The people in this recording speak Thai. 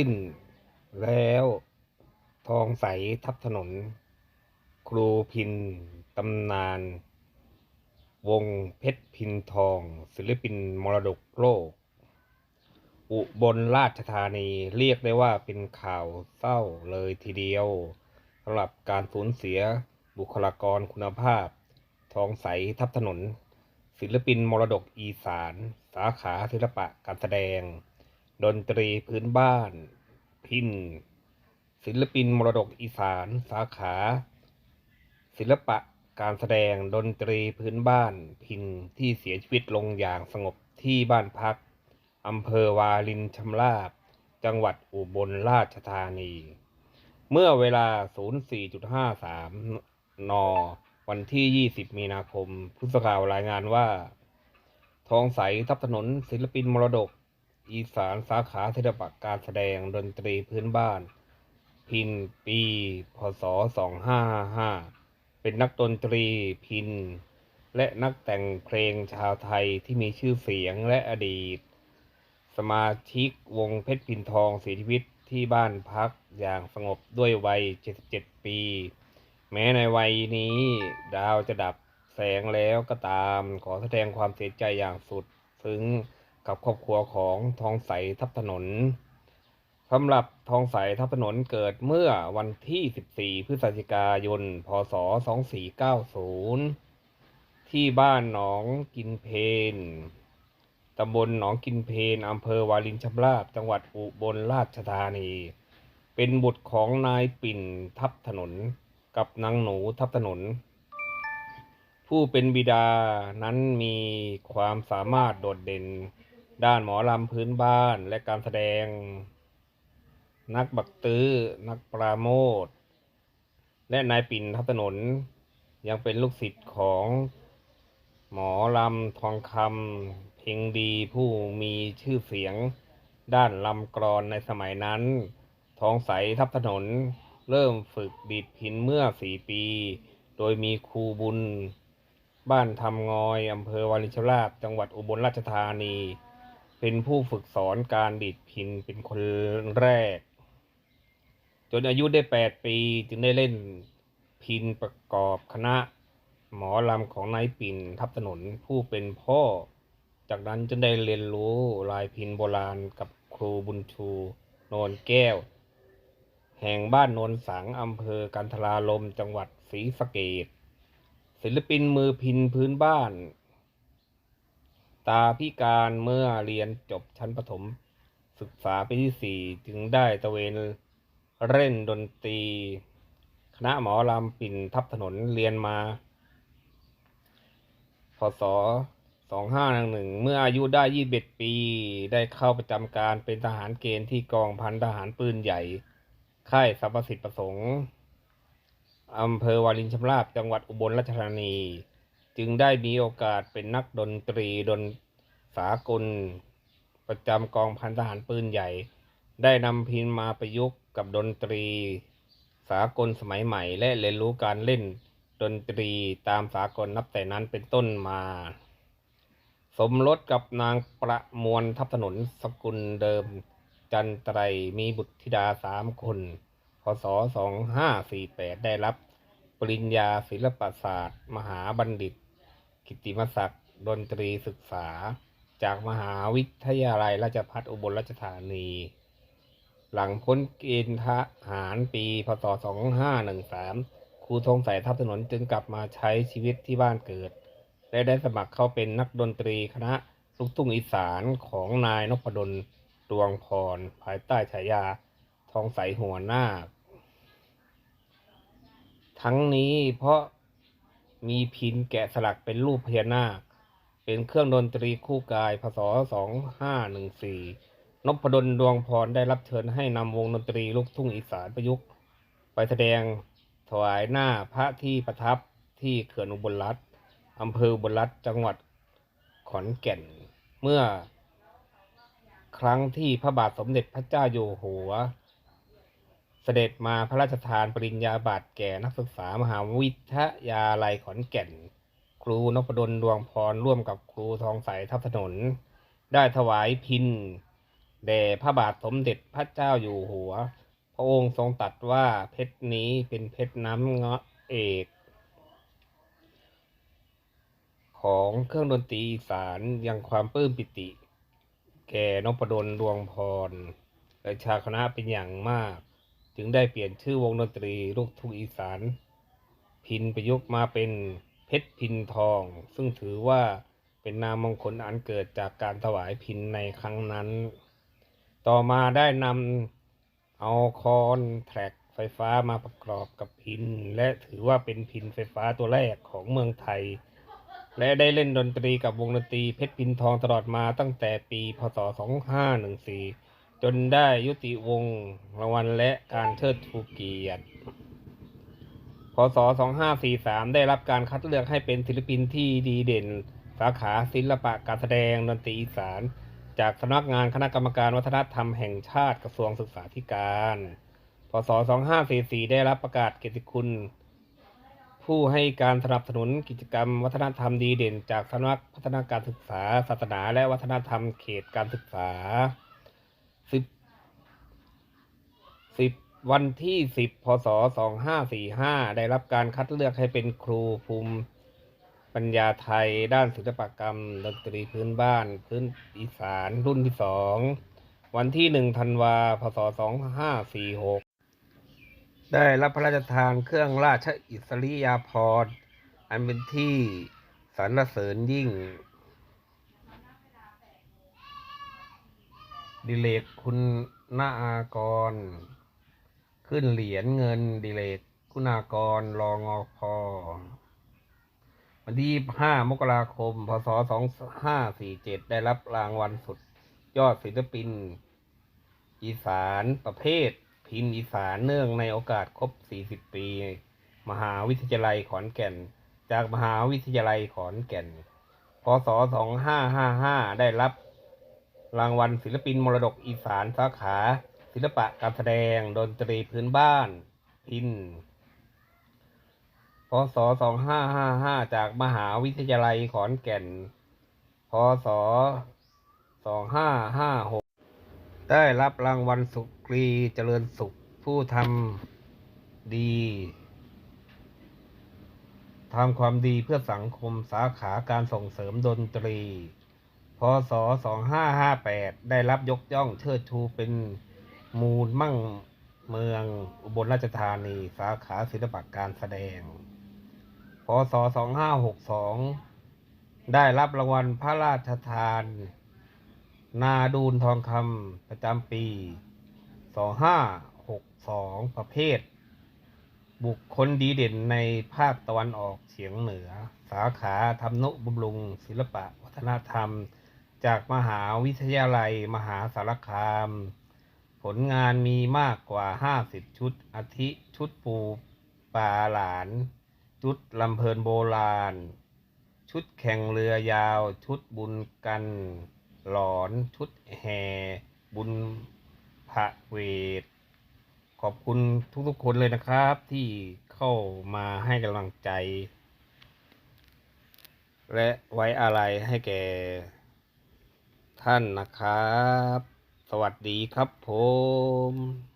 สิ้นแล้วทองใสทับถนน ครูพินตำนาน วงเพชรพินทอง ศิลปินมรดกโลก อุบลราชธานีเรียกได้ว่าเป็นข่าวเศร้าเลยทีเดียวสำหรับการสูญเสียบุคลากรคุณภาพ ทองใสทับถนน ศิลปินมรดกอีสาน สาขาศิลปะการแสดง ดนตรีพื้นบ้าน พินศิลปินมรดกอีสาน สาขา ศิลปะการแสดงดนตรีพื้นบ้าน พินที่เสียชีวิตลงอย่างสงบที่บ้านพักอำเภอวาลินชำราบ จังหวัดอุบลราชธานี เมื่อเวลา 04.53 น วันที่ 20 มีนาคม พุทธข่าวรายงานว่า ทองใสทับถนนศิลปินมรดก อีสานสาขาศิลปะการแสดงดนตรีพื้นบ้าน พินปี พศ 2555 เป็นนักดนตรีพิน และนักแต่งเพลงชาวไทยที่มีชื่อเสียงและอดีต สมาชิกวงเพชรพินทองเสียชีวิตที่บ้านพักอย่างสงบด้วยวัย 77 ปี แม้ในวัยนี้ ดาวจะดับแสงแล้วก็ตามขอแสดงความเสียใจอย่างสุดซึ้ง กับครอบครัวของทองใสทับถนนสำหรับทองใสทับถนนเกิดเมื่อวันที่ 14 พฤศจิกายน พศ 2490 ที่บ้านหนองกินเพนตำบลหนองกินเพนอำเภอวาลินชำราบ จังหวัดอุบลราชธานี เป็นบุตรของนายปิ่นทับถนนกับนางหนูทับถนน ผู้เป็นบิดานั้นมีความสามารถโดดเด่น ด้านหมอลำพื้นบ้านและการแสดง นักบักตื้อ นักปราโมทและนายปิ่นทับถนนยังเป็นลูกศิษย์ของหมอลำทองคำเพลงดีผู้มีชื่อเสียงด้านลำกรอนในสมัยนั้น ทองใสทับถนนเริ่มฝึกดีดพินเมื่อสี่ปี โดยมีครูบุญ บ้านทำงอยอำเภอวารินชราบจังหวัดอุบลราชธานี เป็นผู้ฝึกสอนการดีดพินเป็นคนแรก จนอายุได้แปดปีจึงได้เล่นพินประกอบคณะหมอลำของนายปิ่นทับถนนผู้เป็นพ่อ จากนั้นจึงได้เรียนรู้ลายพินโบราณกับครูบุญชูโนนแก้ว แห่งบ้านโนนสังอำเภอกันทราลมจังหวัดศรีสะเกดศิลปินมือพินพื้นบ้าน ตาพิการเมื่อเรียนจบชั้นประถม ศึกษาปีที่สี่จึงได้ตะเวนเล่นดนตรี คณะหมอลำปิ่นทับถนนเรียนมาพศ2511เมื่ออายุได้21ปี ได้เข้าประจำการเป็นทหารเกณฑ์ที่กองพันทหารปืนใหญ่ ค่ายสรรพสิทธิประสงค์อำเภอวารินชำราบจังหวัดอุบลราชธานี จึงได้มีโอกาสเป็นนักดนตรีดนสากล ประจำกองพันทหารปืนใหญ่ ได้นำพินมาประยุกต์กับดนตรี สากลสมัยใหม่ และเรียนรู้การเล่นดนตรีตามสากลนับแต่นั้นเป็นต้นมา สมรสกับนางประมวลทับถนนสกุลเดิม จันไตรมีบุตรธิดาสามคนพศ 2548 ได้รับปริญญาศิลปศาสตร์ มหาบัณฑิต กิติมศักดิ์ดนตรีศึกษา จากมหาวิทยาลัยราชภัฏอุบลราชธานี หลังพ้นเกณฑ์ทหารปีพศ 2513 ครูทองใสทับถนนจึงกลับมาใช้ชีวิตที่บ้านเกิด และได้สมัครเข้าเป็นนักดนตรีคณะลูกทุ่งอีสานของนายนพดลดวงพร ภายใต้ฉายา ทองใสหัวหน้า ทั้งนี้เพราะ มีพินแกะสลักเป็นรูปพญานาค เป็นเครื่องดนตรีคู่กายพศ2514นพดลดวงพรได้รับเชิญให้นำวงดนตรีลูกทุ่งอีสานประยุกต์ ไปแสดงถวายหน้าพระที่ประทับที่เขื่อนอุบลรัตน์อำเภออุบลรัตน์จังหวัดขอนแก่น เมื่อ ครั้งที่พระบาทสมเด็จพระเจ้าอยู่หัว เสด็จมาพระราชทานปริญญาบัตรแก่นักศึกษามหาวิทยาลัยขอนแก่น ครูนพดลดวงพรร่วมกับครูทองใสทับถนน ได้ถวายพินแด่พระบาทสมเด็จพระเจ้าอยู่หัว พระองค์ทรงตรัสว่าเพชรนี้เป็นเพชรน้ำเงาะเอก ของเครื่องดนตรีอีสานยังความปลื้มปิติ แก่นพดลดวงพรและชาคณะเป็นอย่างมาก จึงได้เปลี่ยนชื่อวงดนตรีลูกทุ่งอีสาน พินประยุกต์มาเป็นเพชรพินทอง ซึ่งถือว่าเป็นนามมงคลอันเกิดจากการถวายพินในครั้งนั้น ต่อมาได้นำเอาคอนแทร็กไฟฟ้ามาประกอบกับพิน และถือว่าเป็นพินไฟฟ้าตัวแรกของเมืองไทย และได้เล่นดนตรีกับวงดนตรีเพชรพินทองตลอดมาตั้งแต่ปีพศ 2514 จนได้ยุติวงรางวัลและการเชิดชูเกียรติ พศ 2543 ได้รับการคัดเลือกให้เป็นศิลปินที่ดีเด่น สาขาศิลปะการแสดงดนตรีอีสาน จากสำนักงานคณะกรรมการวัฒนธรรมแห่งชาติกระทรวงศึกษาธิการ พศ 2544 ได้รับประกาศเกียรติคุณ ผู้ให้การสนับสนุนกิจกรรมวัฒนธรรมดีเด่น จากสำนักพัฒนาการศึกษา ศาสนา และวัฒนธรรมเขตการศึกษา 10 10วันที่10พศ2545ได้รับการคัดเลือกให้เป็นครูภูมิปัญญาไทย ด้านศิลปกรรม ดนตรีพื้นบ้าน พื้นอีสานรุ่นที่2วันที่1ธันวาพศ2546ได้รับพระราชทานเครื่องราชอิสริยาภรณ์อันเป็นที่สรรเสริญยิ่ง ดิเลกคุณนาอากร ขึ้นเหรียญเงินดิเลกคุณากรรองอพอวันที่25มกราคม พศ2547ได้รับรางวัลสุด ยอดศิลปิน อีสานประเภท พินอีสานเนื่องในโอกาสครบ40ปี มหาวิทยาลัยขอนแก่น จากมหาวิทยาลัยขอนแก่น พศ2555ได้รับรางวัลศิลปินมรดกอีสานสาขา ศิลปะการแสดงดนตรีพื้นบ้านพินพศ 2555 จากมหาวิทยาลัยขอนแก่น พศ 2556 ได้รับรางวัลสุกรีเจริญสุขผู้ทำดี ทำความดีเพื่อสังคมสาขาการส่งเสริมดนตรี พศ 2558 ได้รับยกย่องเชิดชูเป็น มูลมั่งเมืองอุบลราชธานีสาขาศิลปะการแสดง พศ 2562 ได้รับรางวัลพระราชทาน นาดูนทองคำประจำปี 2562 ประเภท บุคคลดีเด่นในภาคตะวันออกเฉียงเหนือ สาขาทำนุบำรุง ศิลปะวัฒนธรรม จากมหาวิทยาลัยมหาสารคาม ผลงานมีมากกว่า 50 ชุด อาทิชุดปูป่าหลาน ชุดลำเพลินโบราณ ชุดแข่งเรือยาว ชุดบุญกันหลอน ชุดแห่บุญพระเวท ขอบคุณทุกๆคนเลยนะครับ ที่เข้ามาให้กำลังใจ และไว้อะไรให้แก่ท่านนะครับ สวัสดีครับผม